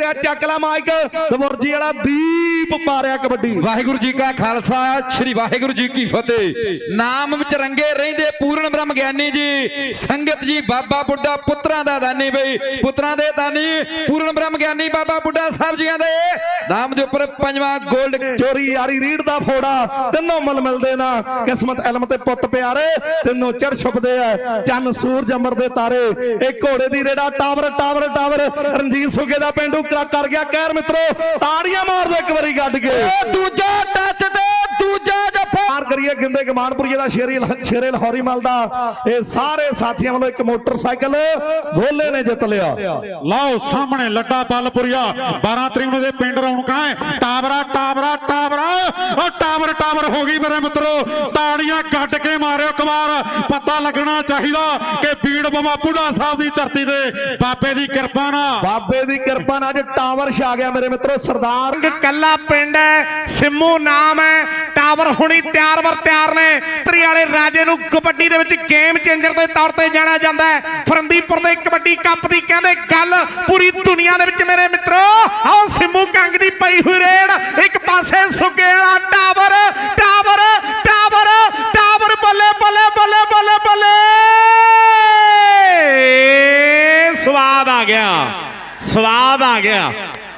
ਤੇ ਚੱਕ ਲਾ ਮਾਈਕ। ਦਵਰਜੀ ਵਾਲਾ ਦੀਪ ਮਾਰਿਆ ਕਬੱਡੀ। ਵਾਹਿਗੁਰੂ ਜੀ ਕਾ ਖਾਲਸਾ, ਸ੍ਰੀ ਵਾਹਿਗੁਰੂ ਜੀ ਕੀ ਫਤਿਹ। ਨਾਮ ਵਿੱਚ ਰੰਗੇ ਰਹਿੰਦੇ ਪੂਰਨ ਬ੍ਰਹਮ ਗਿਆਨੀ ਜੀ। ਸੰਗਤ ਜੀ, ਬਾਬਾ ਬੁੱਢਾ ਪੁੱਤਰਾਂ ਦਾ ਦਾਨੀ ਬਈ। ਪੁੱਤਰਾਂ ਦੇ ਦਾਨੀ ਪੂਰਨ ਬ੍ਰਹਮ ਗਿਆਨੀ ਬਾਬਾ ਬੁੱਢਾ ਸਾਹਿਬ ਜੀਆਂ ਦੇ। ਨਾਮ ਦੇ ਉੱਪਰ ਪੰਜਵਾਂ 골ਡ ਚੋਰੀ ਯਾਰੀ ਰੀੜ ਦਾ ਫੋੜਾ। ਤਿੰਨੋਂ ਮਲ ਮਿਲਦੇ ਨਾ। ਕਿਸਮਤ ਇਲਮ ਤੇ ਪੁੱਤ ਪਿਆਰੇ। ਤਿੰਨੋਂ ਚੜ ਛੁਪਦੇ ਆ। ਚੰਨ ਸੂਰਜ ਅਮਰ ਦੇ ਤਾਰੇ। ਇਹ ਘੋੜੇ ਦੀ ਰੇੜਾ ਟਾਵਰ ਟਾਵਰ ਟਾਵਰ। ਰਣਜੀਤ ਸੁਗੇ ਦਾ ਪਿੰਡੂ ਕਰ ਗਿਆ। ਕਹਿਰ ਮਿੱਤਰੋ, ਤਾੜੀਆਂ ਮਾਰ ਦੇ ਇੱਕ ਵਾਰੀ ਗੱਡ ਕੇ। ਦੂਜਾ ਟੱਚ ਤੇ ਦੂਜਾ ਕਰੀਏ ਗਿੰਦੇ ਕਮਾਨਪੁਰੀਏ ਦਾ ਸ਼ੇਰੀ ਸ਼ੇਰੇ ਲਾਹੌਰੀ ਮਲ ਦਾ। ਇਹ ਸਾਰੇ ਸਾਥੀਆਂ ਵੱਲੋਂ ਇੱਕ ਮੋਟਰਸਾਈਕਲ ਗੋਲੇ ਨੇ ਜਿੱਤ ਲਿਆ। ਲਓ ਸਾਹਮਣੇ ਲੱਡਾ ਬਲਪੁਰੀਆ। 12 ਤਰੀਕ ਨੂੰ ਦੇ ਪਿੰਡ ਰੌਣਕਾਂ ਹੈ। ਟਾਵਰਾ ਟਾਵਰਾ ਟਾਵਰਾ। ਉਹ ਟਾਵਰ ਟਾਵਰ ਹੋ ਗਈ ਮੇਰੇ ਮਿੱਤਰੋ। ਤਾੜੀਆਂ ਕੱਢ ਕੇ ਮਾਰਿਓ ਕਮਾਰ ਪਤਾ ਲੱਗਣਾ ਚਾਹੀਦਾ ਕਿ ਬੀੜ ਬਮਾ ਬੁੱਢਾ ਸਾਹਿਬ ਦੀ ਧਰਤੀ ਤੇ ਬਾਬੇ ਦੀ ਕਿਰਪਾ ਨਾਲ। ਬਾਬੇ ਦੀ ਕਿਰਪਾ ਨਾਲ ਅੱਜ ਟਾਵਰ ਛਾ ਗਿਆ ਮੇਰੇ ਮਿੱਤਰੋ ਸਰਦਾਰ। ਇੱਕ ਕੱਲਾ ਪਿੰਡ ਹੈ ਸਿੰਮੂ ਨਾਮ ਹੈ। ਟਾਵਰ ਹੁਣੀ ਤਿਆਰ ਵਰ ਤਿਆਰ ਨੇ। ਤਰੀ ਵਾਲੇ ਰਾਜੇ ਨੂੰ ਕਬੱਡੀ ਦੇ ਵਿੱਚ ਗੇਮ ਚੇਂਜਰ ਦੇ ਤੌਰ ਤੇ ਜਾਣਿਆ ਜਾਂਦਾ ਹੈ। ਫਰੰਦੀਪੁਰ ਦੇ ਕਬੱਡੀ ਕੱਪ ਦੀ ਕਹਿੰਦੇ ਗੱਲ ਪੂਰੀ ਦੁਨੀਆ ਦੇ ਵਿੱਚ ਮੇਰੇ ਮਿੱਤਰੋ ਆਓ ਸਿੰਮੂ ਕੰਗ ਦੀ ਪਈ ਹੋਈ ਰੇਡ। ਇੱਕ ਪਾਸੇ ਸੁੱਕੇ ਵਾਲਾ ਟਾਵਰ ਟਾਵਰ ਟਾਵਰ ਟਾਵਰ, ਬੱਲੇ ਬੱਲੇ ਬੱਲੇ ਬੱਲੇ ਬੱਲੇ। ਸਵਾਦ ਆ ਗਿਆ। ਸਵਾਦ ਆ ਗਿਆ।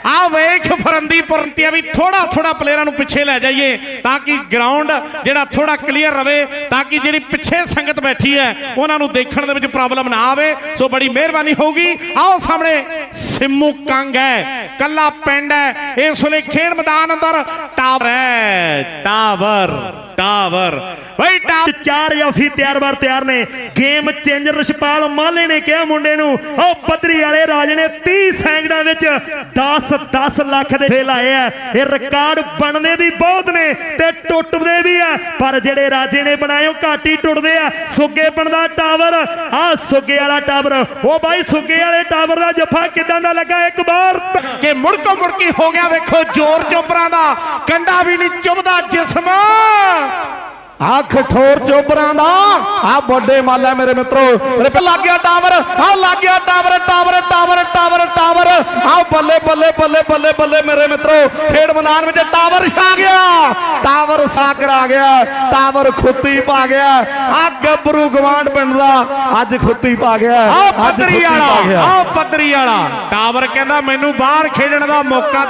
ਆ ਵੇਖ ਫਰੰਦੀਪੁਰ ਤੇ ਵੀ ਥੋੜਾ ਥੋੜਾ ਪਲੇਅਰਾਂ ਨੂੰ ਪਿੱਛੇ ਲੈ ਜਾਈਏ ਤਾਂ ਕਿ ਗਰਾਊਂਡ ਜਿਹੜਾ ਥੋੜਾ ਕਲੀਅਰ ਰਵੇ, ਤਾਂ ਕਿ ਜਿਹੜੀ ਪਿੱਛੇ ਸੰਗਤ ਬੈਠੀ ਹੈ, ਉਹਨਾਂ ਨੂੰ ਦੇਖਣ ਦੇ ਵਿੱਚ ਪ੍ਰੋਬਲਮ ਨਾ ਆਵੇ। ਸੋ ਬੜੀ ਮਿਹਰਬਾਨੀ ਹੋਊਗੀ। ਆਓ ਸਾਹਮਣੇ, ਸਿੰਮੂ ਕੰਗ ਹੈ, ਕੱਲਾ ਪਿੰਡ ਹੈ। ਇਸ ਵੇਲੇ ਖੇਡ ਮੈਦਾਨ ਅੰਦਰ ਟਾਵਰ ਹੈ, ਟਾਵਰ ਟਾਵਰ। ਬਈ ਟਾਵਰ ਚਾਰ ਜਾਫੀ ਤਿਆਰ ਬਾਰ ਤਿਆਰ ਨੇ। ਗੇਮ ਚੇਂਜਰ ਰਸ਼ਪਾਲ ਮਾਲੇ ਨੇ ਕਿਹਾ ਮੁੰਡੇ ਨੂੰ। ਉਹ ਪੱਧਰੀ ਵਾਲੇ ਰਾਜ ਨੇ 30 ਸੈਕਿੰਡਾਂ ਵਿੱਚ 10 10 ਲੱਖ ਦੇ ਫੇਲ ਆਏ ਆ। ਇਹ ਰਿਕਾਰਡ ਬਣਨੇ ਵੀ ਬਹੁਤ ਨੇ ਤੇ ਟੁੱਟਦੇ ਵੀ ਆ। ਪਰ ਜਿਹੜੇ ਰਾਜੇ ਨੇ ਬਣਾਏ ਉਹ ਘੱਟ ਟੁੱਟਦੇ ਆ। ਸੁੱਗੇ ਬਣਦਾ ਟਾਵਰ। ਆ ਸੁੱਗੇ ਵਾਲਾ ਟਾਵਰ। ਉਹ ਬਾਈ ਸੁੱਗੇ ਵਾਲੇ ਟਾਵਰ ਦਾ ਜੱਫਾ ਕਿਦਾਂ ਦਾ ਲੱਗਾ? ਇੱਕ ਵਾਰ ਕਿ ਮੁੜਕੋ ਮੁੜਕੀ ਹੋ ਗਿਆ ਵੇਖੋ ਜ਼ੋਰ ਚੋਪਰਾਂ ਦਾ। ਕੰਡਾ ਵੀ ਨਹੀਂ ਚੁੱਭਦਾ ਜਿਸਮ। ਅੱਖ ਠੋਰ ਚੋਬਰਾਂ ਦਾ। ਆ ਵੱਡੇ ਮੱਲ ਮੇਰੇ ਮਿੱਤਰੋ। ਰਿਪ ਲੱਗ ਗਿਆ ਟਾਵਰ। ਆ ਲੱਗ ਗਿਆ tower tower tower tower tower. ਆ ਬੱਲੇ ਬੱਲੇ ਬੱਲੇ ਬੱਲੇ ਬੱਲੇ ਮੇਰੇ ਮਿੱਤਰੋ। ਖੇਡ ਮੈਦਾਨ ਵਿੱਚ ਟਾਵਰ ਛਾ ਗਿਆ। ਟਾਵਰ ਸਾਕਰ ਆ ਗਿਆ। ਟਾਵਰ ਖੁੱਤੀ ਪਾ ਗਿਆ। ਆ ਗੱਭਰੂ ਗਵਾਂਡ ਪਿੰਡ ਦਾ ਅੱਜ ਖੁੱਤੀ ਪਾ ਗਿਆ। ਪੱਧਰੀ ਖੁੱਤੀ ਵਾਲਾ ਪਾ ਗਿਆ। ਆਹ ਪੱਧਰੀ ਵਾਲਾ। ਟਾਵਰ ਕਹਿੰਦਾ ਮੈਨੂੰ ਬਾਹਰ ਖੇਡਣ ਦਾ ਮੌਕਾ